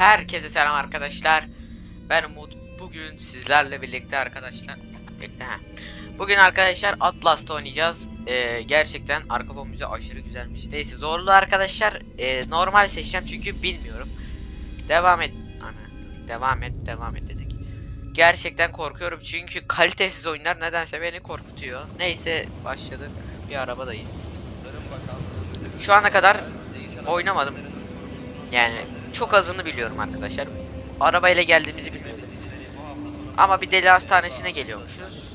Herkese selam arkadaşlar. Ben Umut. Bugün sizlerle birlikte arkadaşlar. Bugün arkadaşlar Atlas'ta oynayacağız. Ee, gerçekten arka fon müziği aşırı güzelmiş. Neyse zorlu arkadaşlar. Ee, normal seçeceğim çünkü bilmiyorum. Devam et. Ana. Devam et, devam et dedik. Gerçekten korkuyorum çünkü kalitesiz oyunlar nedense beni korkutuyor. Neyse başladık. Bir arabadayız. Şu ana kadar oynamadım. Yani çok azını biliyorum arkadaşlar. Arabayla geldiğimizi bilmiyordum. Ama bir deli hastanesine geliyormuşuz.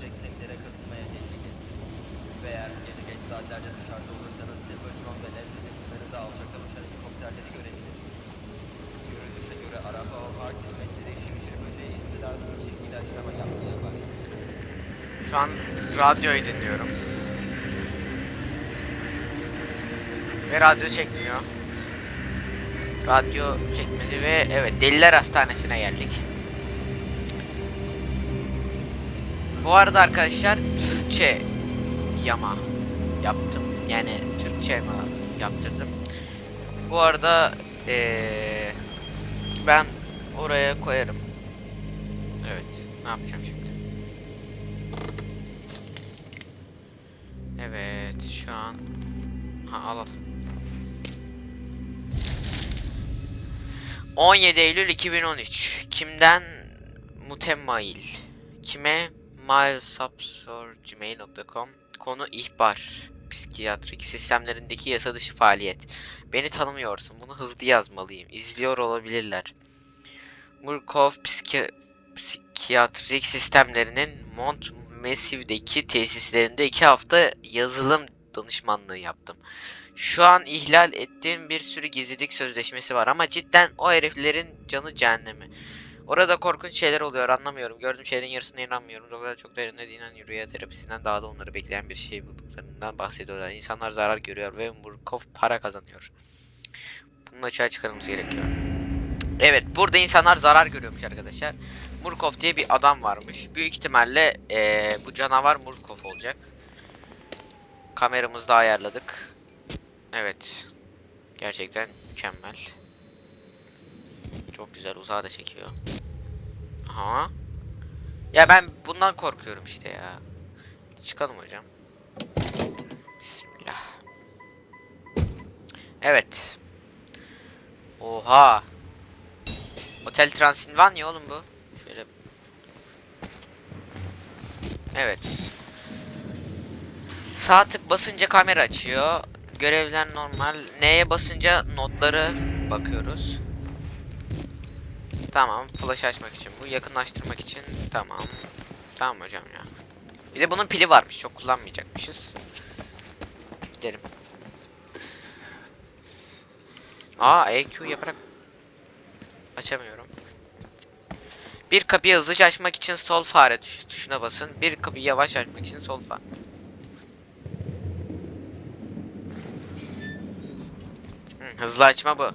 Şu an radyoyu dinliyorum. Ve radyo çekmiyor. Radyo çekmedi ve evet deliler hastanesine geldik. Bu arada arkadaşlar Türkçe yama yaptım. Yani Türkçe yama yaptırdım. Bu arada eee, ben oraya koyarım. Evet. Ne yapacağım şimdi? Evet şu an ha al. 17 Eylül 2013 kimden mutemmail? Kime? Milesubsor.gmail.com konu ihbar. Psikiyatrik sistemlerindeki yasa dışı faaliyet. Beni tanımıyorsun. Bunu hızlı yazmalıyım. İzliyor olabilirler. Murkov psiki psikiyatrik sistemlerinin Mont Massive'deki tesislerinde iki hafta yazılım danışmanlığı yaptım. Şu an ihlal ettiğim bir sürü gizlilik sözleşmesi var ama cidden o heriflerin canı cehennemi. Orada korkunç şeyler oluyor anlamıyorum. Gördüğüm şeylerin yarısına inanmıyorum. Doktorlar çok derinlediğinden rüya terapisinden daha da onları bekleyen bir şey bulduklarından bahsediyorlar. İnsanlar zarar görüyor ve Murkov para kazanıyor. Bunun açığa çıkarılması gerekiyor. Evet burada insanlar zarar görüyormuş arkadaşlar. Murkov diye bir adam varmış. Büyük ihtimalle eee, bu canavar Murkov olacak. Kameramızı da ayarladık. Evet. Gerçekten mükemmel. Çok güzel uzağa da çekiyor. Aha. Ya ben bundan korkuyorum işte ya. Çıkalım hocam. Bismillah. Evet. Oha. Otel Transilvanya oğlum bu. Şöyle. Evet. Sağ tık basınca kamera açıyor. Görevler normal. Neye basınca notları bakıyoruz. Tamam. Flash açmak için bu. Yakınlaştırmak için. Tamam. Tamam hocam ya. Bir de bunun pili varmış. Çok kullanmayacakmışız. Gidelim. Aa EQ yaparak açamıyorum. Bir kapıyı hızlıca açmak için sol fare tuş- tuşuna basın. Bir kapıyı yavaş açmak için sol fare. Hızlı açma bu.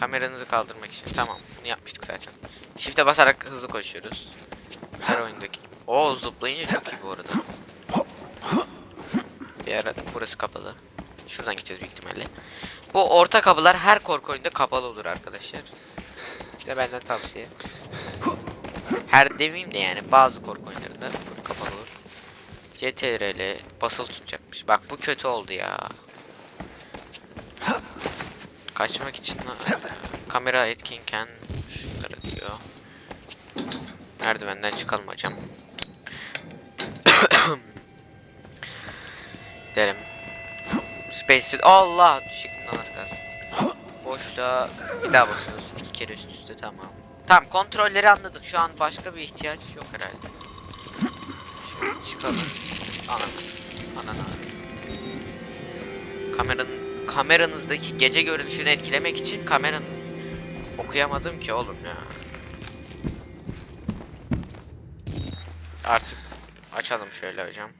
Kameranızı kaldırmak için. Tamam. Bunu yapmıştık zaten. Shift'e basarak hızlı koşuyoruz. Her oyundaki. Oo zıplayınca çok iyi bu arada. Bir ara burası kapalı. Şuradan gideceğiz büyük ihtimalle. Bu orta kapılar her korku oyunda kapalı olur arkadaşlar. De benden tavsiye. Her demeyeyim de yani bazı korku oyunlarında kapalı olur. CTRL basılı tutacakmış. Bak bu kötü oldu ya. Kaçmak için kamera etkinken şunları diyor. Merdivenden çıkalım hocam. Derim. Space Suit. Allah! Şıkkından az kalsın. Boşluğa bir daha basıyoruz. İki kere üst üste tamam. Tamam kontrolleri anladık. Şu an başka bir ihtiyaç yok herhalde. Şimdi çıkalım. Anam. Anana. Kameranın kameranızdaki gece görünüşünü etkilemek için kameranın okuyamadım ki oğlum ya. Artık açalım şöyle hocam.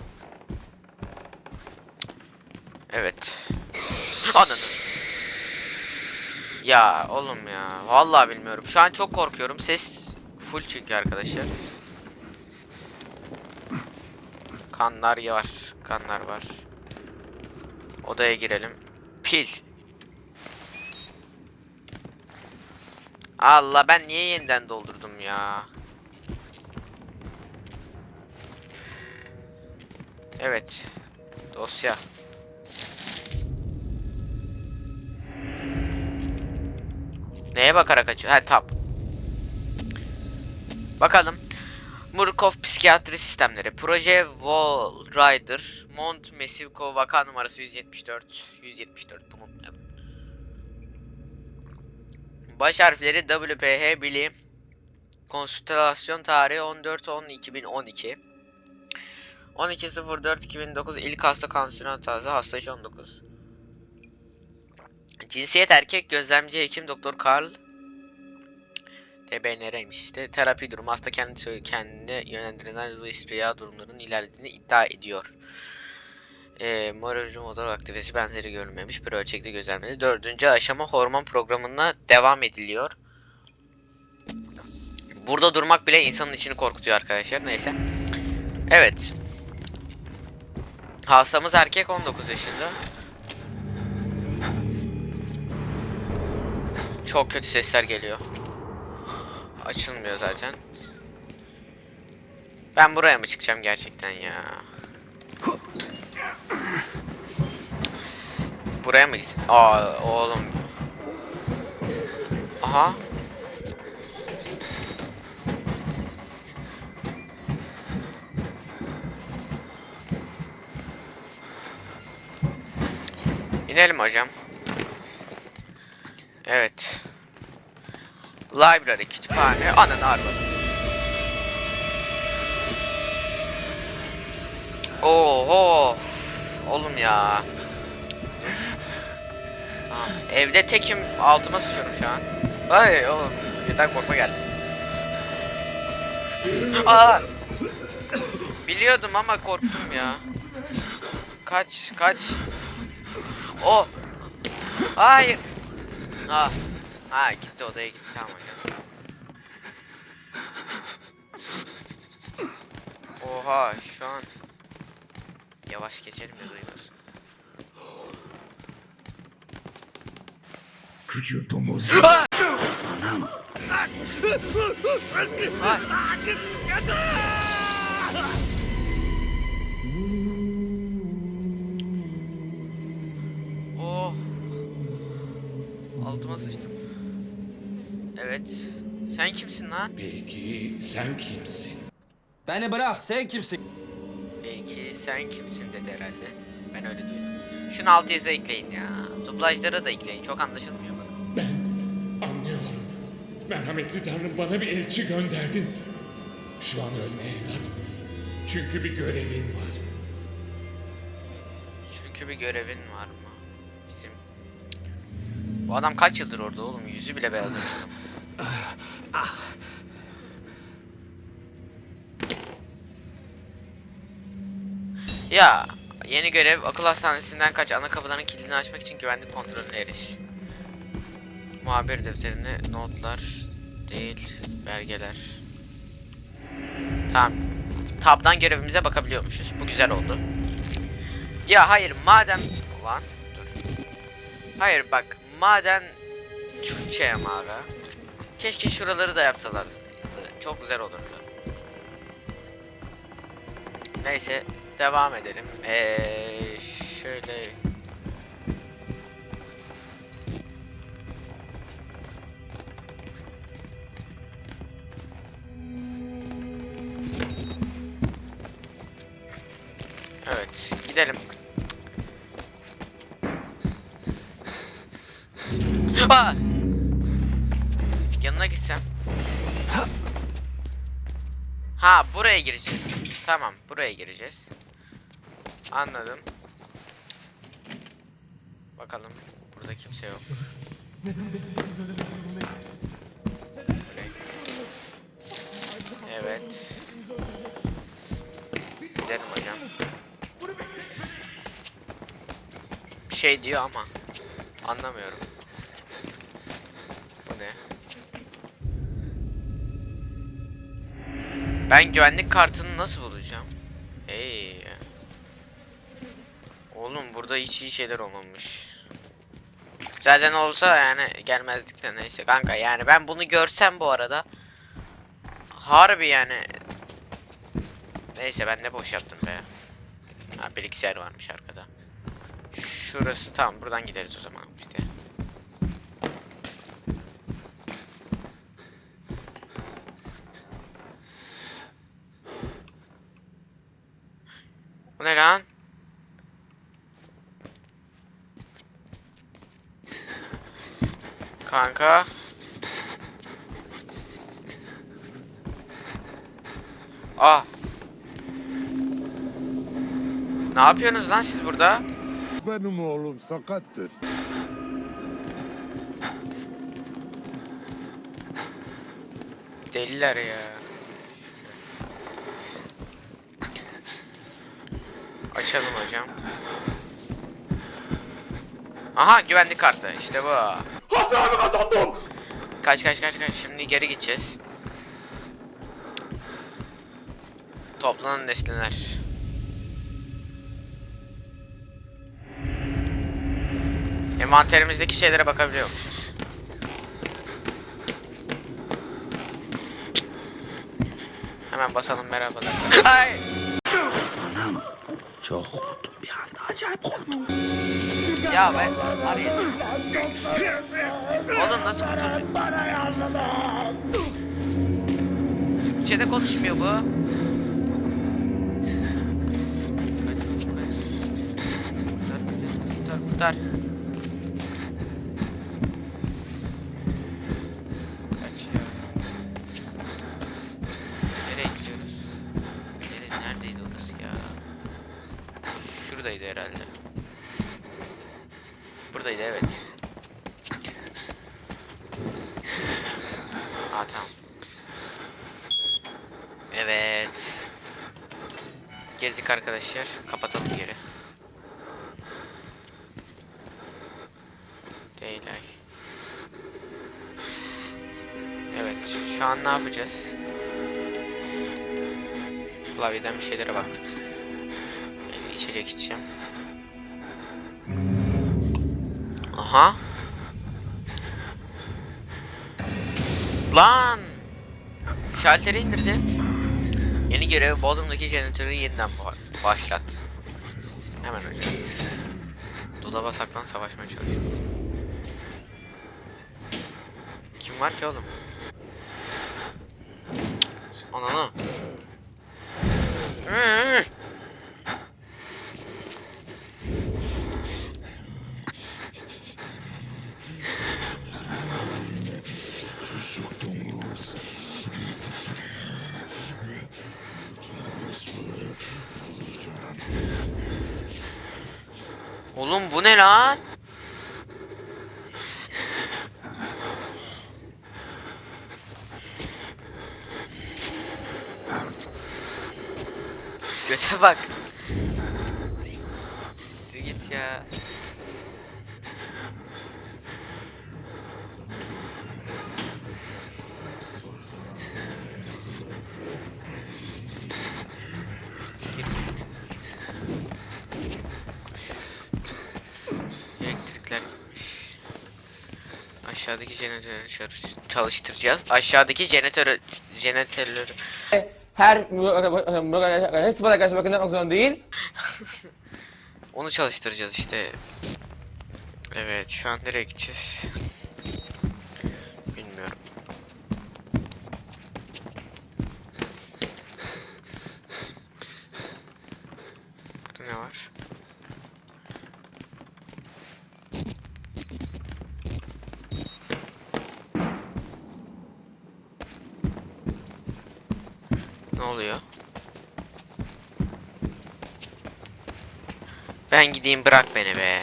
Evet. Ananı. Ya oğlum ya. Vallahi bilmiyorum. Şu an çok korkuyorum. Ses full çünkü arkadaşlar. Kanlar var. Kanlar var. Odaya girelim. Pil. Allah ben niye yeniden doldurdum ya? Evet. Dosya. Neye bakarak açıyor? Ha tab. Bakalım. Murkov psikiyatri sistemleri. Proje Wall Rider. Mont Mesivko vaka numarası 174. 174 bunu unutmayalım. Baş harfleri WPH Bilim. Konsültasyon tarihi 14-10-2012. 12.04.2009 ilk hasta kanseri hatası hasta yaşı 19. Cinsiyet erkek gözlemci hekim doktor Karl TBNR'ymiş işte. Terapi durumu hasta kendi kendine yönlendirilen Louis rüya durumlarının ilerlediğini iddia ediyor. Eee moroloji motor aktivitesi benzeri görülmemiş bir ölçekte gözlemledi. Dördüncü aşama hormon programına devam ediliyor. Burada durmak bile insanın içini korkutuyor arkadaşlar. Neyse. Evet. Hastamız erkek 19 yaşında. Çok kötü sesler geliyor. Açılmıyor zaten. Ben buraya mı çıkacağım gerçekten ya? Buraya mı gitsin? Aa oğlum. Aha. İnelim hocam. Evet. Library, kütüphane, ananı arvadım. Oho. Oğlum ya. Tamam. Evde tekim altıma sıçıyorum şu an. Ay oğlum. Yeter korkma geldi. Aa! Biliyordum ama korktum ya. Kaç kaç. O. Hayır. Ah. Ha gitti odaya gitti tamam hocam. Oha şu an yavaş geçelim ya duymasın. 藤友 Ah! Ah! Sen kimsin lan? Peki sen kimsin? Beni bırak sen kimsin? Belki sen kimsin dedi herhalde. Ben öyle duydum. Şunu alt yazı ekleyin ya. Dublajları da ekleyin. Çok anlaşılmıyor bana. Ben anlıyorum. Merhametli Tanrım bana bir elçi gönderdin. Şu an ölme evlat. Çünkü bir görevin var. Çünkü bir görevin var mı? Bizim... Bu adam kaç yıldır orada oğlum? Yüzü bile beyazlamış. Ya yeni görev akıl hastanesinden kaç ana kapıların kilidini açmak için güvenlik kontrolüne eriş. Muhabir defterine notlar değil belgeler. Tamam. Tab'dan görevimize bakabiliyormuşuz. Bu güzel oldu. Ya hayır madem... Ulan dur. Hayır bak maden Türkçe ama aga. Keşke şuraları da yapsalardı. Çok güzel olurdu. Neyse devam edelim. Eee şöyle Evet, gidelim. Aa! Yanına gitsem. Ha, buraya gireceğiz. Tamam, buraya gireceğiz. Anladım. Bakalım. Burada kimse yok. Evet. Gidelim hocam. Bir şey diyor ama anlamıyorum. Bu ne? Ben güvenlik kartını nasıl bulacağım? Hey. Oğlum burada hiç iyi şeyler olmamış. Zaten olsa yani gelmezdik de neyse kanka yani ben bunu görsem bu arada harbi yani neyse ben ne boş yaptım be. Ha bilgisayar varmış arkada. Şurası tamam buradan gideriz o zaman işte. Bu ne lan? Kanka. Aa. Ne yapıyorsunuz lan siz burada? Benim oğlum sakattır. Deliler ya. Açalım hocam. Aha güvenlik kartı işte bu. Hastanı kazandım. Kaç kaç kaç kaç şimdi geri gideceğiz. Toplanan nesneler. Envanterimizdeki şeylere bakabiliyormuşuz. Hemen basalım merhabalar. Ay! Çok korktum bir anda acayip korktum. Ya ben arayayım. Oğlum nasıl kurtulacak? Türkçe'de konuşmuyor bu. Kaç, kaç. Kurtar, kurtar, kurtar. Kaç ya. Nereye gidiyoruz? Nereye, neredeydi orası ya? Şuradaydı herhalde. Buradaydı evet. Aa tamam. Evet. Girdik arkadaşlar. Kapatalım geri. Değiller. Evet. Şu an ne yapacağız? Klavyeden bir şeylere baktık. Ben içecek içeceğim. Aha. Lan. Şalteri indirdi. Yeni görev Bodrum'daki jeneratörü yeniden ba- başlat. Hemen hocam. Dolaba saklan savaşmaya çalışıyor. Kim var ki oğlum? Ananı. Oğlum bu ne lan? Göte bak. Dur git ya. Elektrikler gitmiş. Aşağıdaki jeneratörü çalış- çalıştıracağız. Aşağıdaki jeneratörü jeneratörleri her hepsi bana karşı bakın yapmak zorunda değil. onu çalıştıracağız işte. Evet, şu an nereye gideceğiz? Bilmiyorum. Burada ne var? Ne oluyor? Ben gideyim bırak beni be.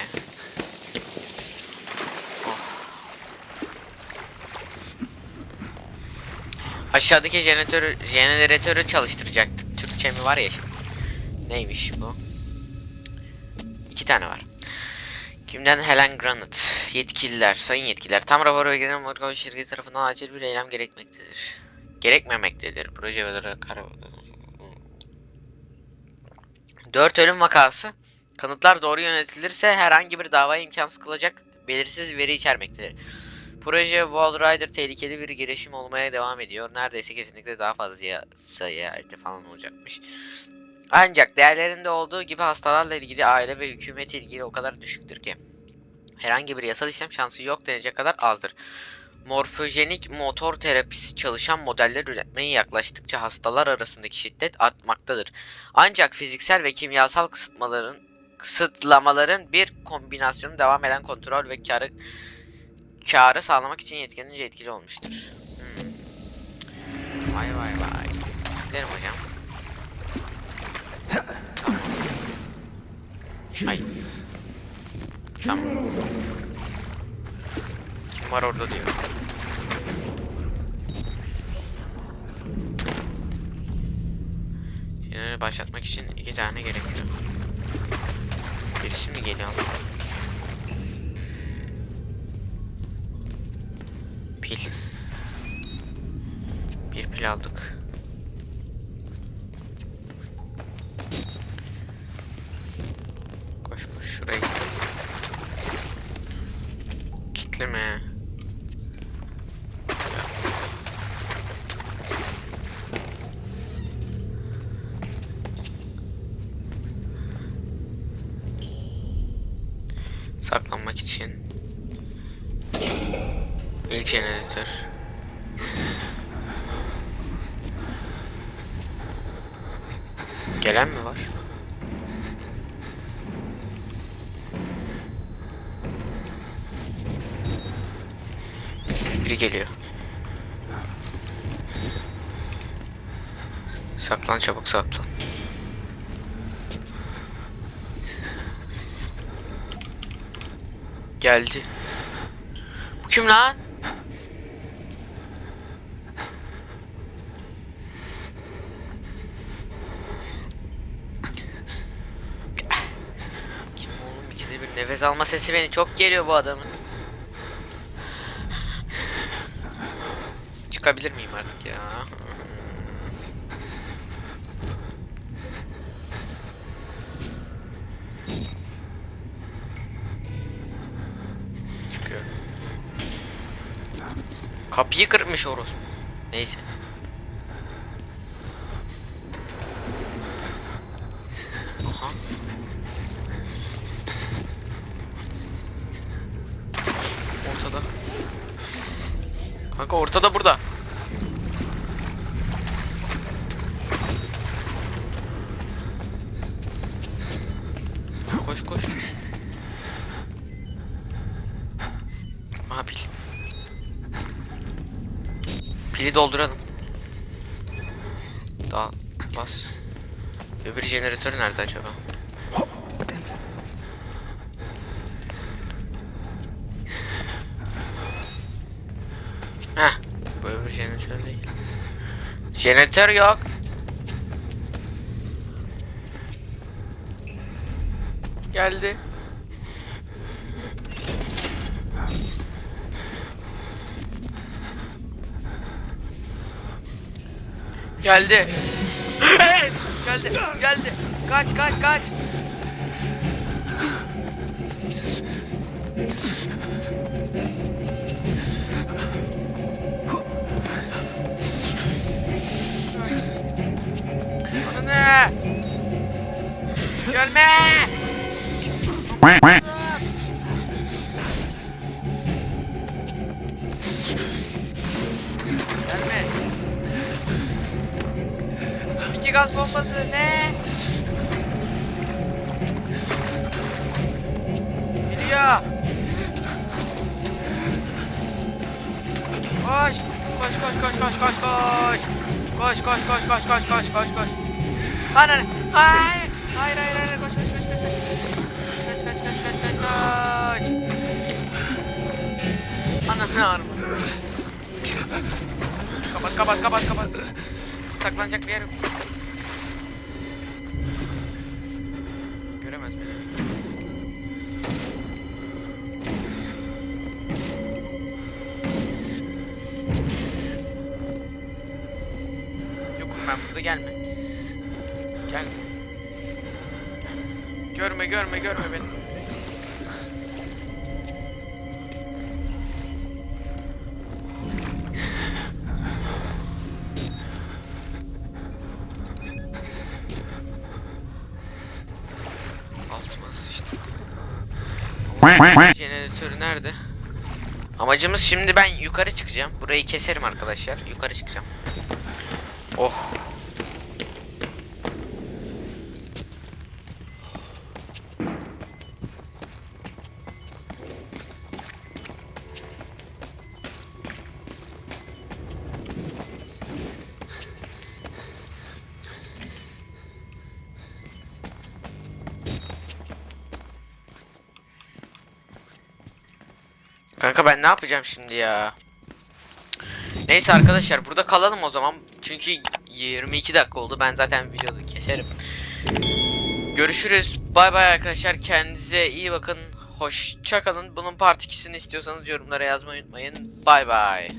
Oh. Aşağıdaki jeneratörü, jeneratörü çalıştıracaktık. Türkçe mi var ya şimdi. Neymiş bu? İki tane var. Kimden Helen Granite. Yetkililer, sayın yetkililer. Tam rapor ve genel marka şirketi tarafından acil bir eylem gerekmektedir. Gerekmemektedir. Proje ve karar... 4 ölüm vakası. Kanıtlar doğru yönetilirse herhangi bir davayı imkansız kılacak belirsiz veri içermektedir. Proje Wall Rider tehlikeli bir girişim olmaya devam ediyor. Neredeyse kesinlikle daha fazla sayı falan olacakmış. Ancak değerlerinde olduğu gibi hastalarla ilgili aile ve hükümet ilgili o kadar düşüktür ki. Herhangi bir yasal işlem şansı yok denecek kadar azdır. Morfojenik motor terapisi çalışan modeller üretmeye yaklaştıkça hastalar arasındaki şiddet artmaktadır. Ancak fiziksel ve kimyasal kısıtmaların kısıtlamaların bir kombinasyonu devam eden kontrol ve karı karı sağlamak için yetkilenince etkili olmuştur. Hmm. Vay vay vay. Gidelim hocam. Ay. Tamam. Kim var orada diyor. Şimdi başlatmak için iki tane gerekiyor. Birisi mi geliyor? Pil. Bir pil aldık. Koş koş şuraya git. Kitleme. Saklanmak için. İlk jeneratör. Gelen mi var? Biri geliyor. Saklan çabuk saklan. Geldi. Bu kim lan? Kim oğlum ikide bir nefes alma sesi beni çok geliyor bu adamın. Çıkabilir miyim artık ya? Çıkıyorum. Kapıyı kırmış orospu. Neyse. Aha. Ortada. Kanka ortada burada. Koş koş. Aha pil. Pili dolduralım. Daha bas. Öbür jeneratör nerede acaba? Heh. Bu öbür jeneratör değil. Jeneratör yok. Geldi. Geldi. Hey! geldi. Geldi. Kaç kaç kaç. Anne! Gelme! Gelme! İki gaz bombası ne? Geliyor! Koş! Koş koş koş koş koş koş! Koş koş koş koş koş koş koş koş! Ananı! Hayır! Hayır hayır hayır koş koş koş koş koş! Kaç kaç kaç kaç kaç kaç! Ananı ağrım. Kapat kapat kapat kapat. Saklanacak bir yer yok. Göremez beni. Yokum ben burada gelme. Gel. Görme görme görme beni. Altmaz işte. Ama jeneratörü nerede? Amacımız şimdi ben yukarı çıkacağım. Burayı keserim arkadaşlar. Yukarı çıkacağım. Oh. Kanka ben ne yapacağım şimdi ya? Neyse arkadaşlar burada kalalım o zaman. Çünkü 22 dakika oldu. Ben zaten videoda keserim. Görüşürüz. Bay bay arkadaşlar. Kendinize iyi bakın. Hoşça kalın. Bunun part 2'sini istiyorsanız yorumlara yazmayı unutmayın. Bay bay.